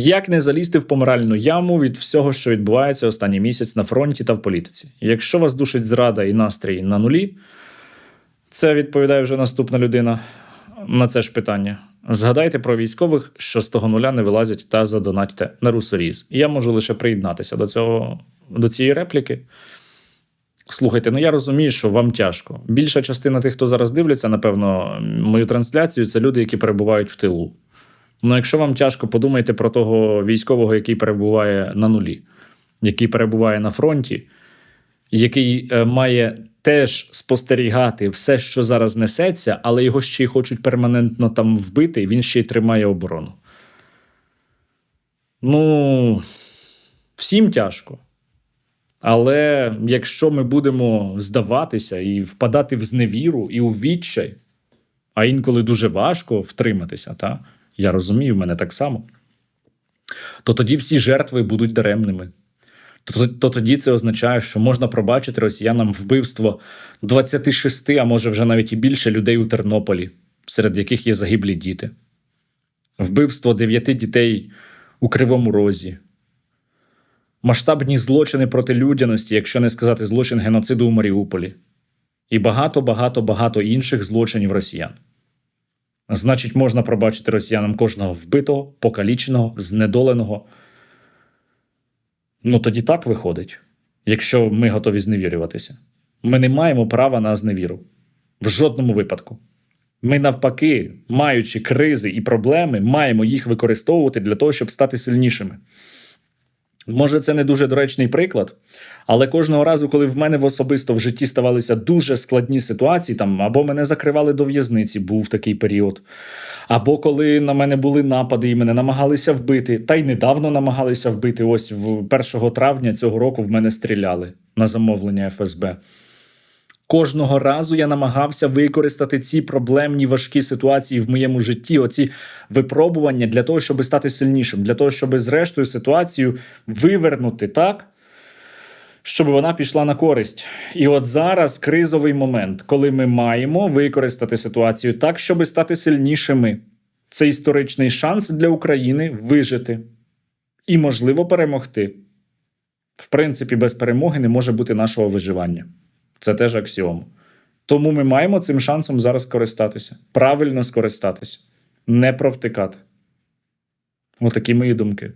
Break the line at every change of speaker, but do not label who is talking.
Як не залізти в помиральну яму від всього, що відбувається останній місяць на фронті та в політиці? Якщо вас душить зрада і настрій на нулі, це відповідає вже наступна людина на це ж питання. Згадайте про військових, що з того нуля не вилазять та задонатьте на русоріз. Я можу лише приєднатися до цього до цієї репліки. Слухайте, ну я розумію, що вам тяжко. Більша частина тих, хто зараз дивляться, напевно, мою трансляцію, це люди, які перебувають в тилу. Ну, якщо вам тяжко, подумайте про того військового, який перебуває на нулі, який перебуває на фронті, який е, має теж спостерігати все, що зараз несеться, але його ще й хочуть перманентно там вбити, він ще й тримає оборону. Ну, всім тяжко. Але якщо ми будемо здаватися і впадати в зневіру і у відчай, а інколи дуже важко втриматися, та? Я розумію, в мене так само, то тоді всі жертви будуть даремними. То, то тоді це означає, що можна пробачити росіянам вбивство 26, а може вже навіть і більше людей у Тернополі, серед яких є загиблі діти, вбивство дев'яти дітей у Кривому Розі, масштабні злочини проти людяності, якщо не сказати злочин геноциду у Маріуполі, і багато, багато, багато інших злочинів росіян. Значить, можна пробачити росіянам кожного вбитого, покаліченого, знедоленого. Ну тоді так виходить, якщо ми готові зневірюватися. Ми не маємо права на зневіру в жодному випадку. Ми, навпаки, маючи кризи і проблеми, маємо їх використовувати для того, щоб стати сильнішими. Може, це не дуже доречний приклад, але кожного разу, коли в мене в особисто в житті ставалися дуже складні ситуації, там або мене закривали до в'язниці, був такий період, або коли на мене були напади і мене намагалися вбити, та й недавно намагалися вбити. Ось в 1 травня цього року в мене стріляли на замовлення ФСБ. Кожного разу я намагався використати ці проблемні важкі ситуації в моєму житті, оці випробування для того, щоб стати сильнішим, для того, щоб зрештою ситуацію вивернути так, щоб вона пішла на користь. І от зараз кризовий момент, коли ми маємо використати ситуацію так, щоб стати сильнішими. Це історичний шанс для України вижити і, можливо, перемогти. В принципі, без перемоги не може бути нашого виживання. Це теж аксіом. Тому ми маємо цим шансом зараз користатися, правильно скористатися, не провтикати. Отакі мої думки.